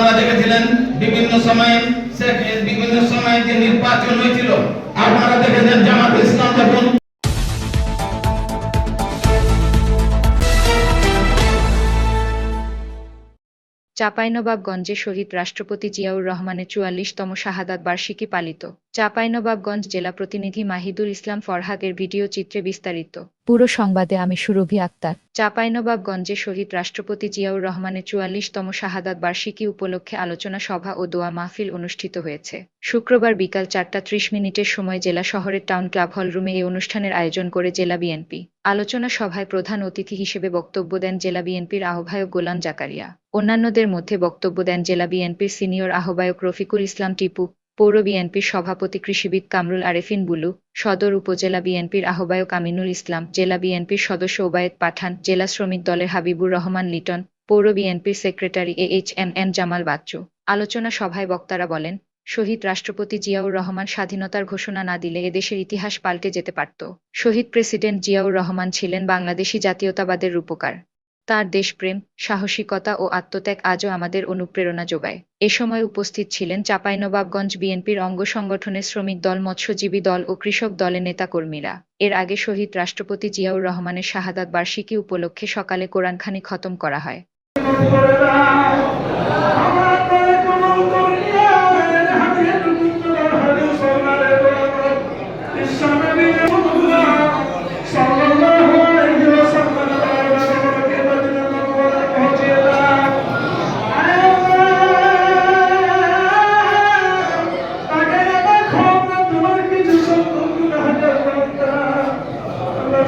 আপনারা দেখেছিলেন বিভিন্ন সময়ে বিভিন্ন সময়ে যে নির্বাচন হয়েছিল, আপনারা দেখেছেন জামাত ইসলাম যখন চাঁপাইনবাবগঞ্জে শহীদ রাষ্ট্রপতি জিয়াউর রহমানের চুয়াল্লিশতম শাহাদাত বার্ষিকী পালিত। চাঁপাইনবাবগঞ্জ জেলা প্রতিনিধি মাহিদুল ইসলাম ফরহাদ এর ভিডিও চিত্রে বিস্তারিত। পুরো সংবাদে আমি সুরভি আক্তার। চাঁপাইনবাবগঞ্জে শহীদ রাষ্ট্রপতি জিয়াউর রহমানের চুয়াল্লিশতম শাহাদাত বার্ষিকী উপলক্ষে আলোচনা সভা ও দোয়া মাহফিল অনুষ্ঠিত হয়েছে। শুক্রবার বিকাল চারটা ত্রিশ মিনিটের সময় জেলা শহরের টাউন ক্লাব হলরুমে এই অনুষ্ঠানের আয়োজন করে জেলা বিএনপি। আলোচনা সভায় প্রধান অতিথি হিসেবে বক্তব্য দেন জেলা বিএনপির আহ্বায়ক গোলাম জাকারিয়া। অন্যান্যদের মধ্যে বক্তব্য দেন জেলা বিএনপির সিনিয়র আহ্বায়ক রফিকুল ইসলাম টিপু। পৌর বিএনপির সভাপতি কৃষিবিদ কামরুল আরেফিন বুলু, সদর উপজেলা বিএনপির আহ্বায়ক আমিনুল ইসলাম, জেলা বিএনপির সদস্য ওবায়েদ পাঠান, জেলা শ্রমিক দলের হাবিবুর রহমান লিটন, পৌর বিএনপির secretary A H M N Jamal Bachchu. আলোচনা সভায় বক্তারা বলেন, শহীদ রাষ্ট্রপতি জিয়াউর রহমান স্বাধীনতার ঘোষণা না দিলে এদেশের ইতিহাস পাল্টে যেতে পারত। শহীদ প্রেসিডেন্ট জিয়াউর রহমান ছিলেন বাংলাদেশি জাতীয়তাবাদের রূপকার। তার দেশপ্রেম, সাহসিকতা ও আত্মত্যাগ আজও আমাদের অনুপ্রেরণা যোগায়। এ সময় উপস্থিত ছিলেন চাঁপাইনবাবগঞ্জ বিএনপির অঙ্গ সংগঠনের শ্রমিক দল, মৎস্যজীবী দল ও কৃষক দলের নেতাকর্মীরা। এর আগে শহীদ রাষ্ট্রপতি জিয়াউর রহমানের শাহাদাত বার্ষিকী উপলক্ষে সকালে কোরআনখানি খতম করা হয়।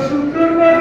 শুক্রবার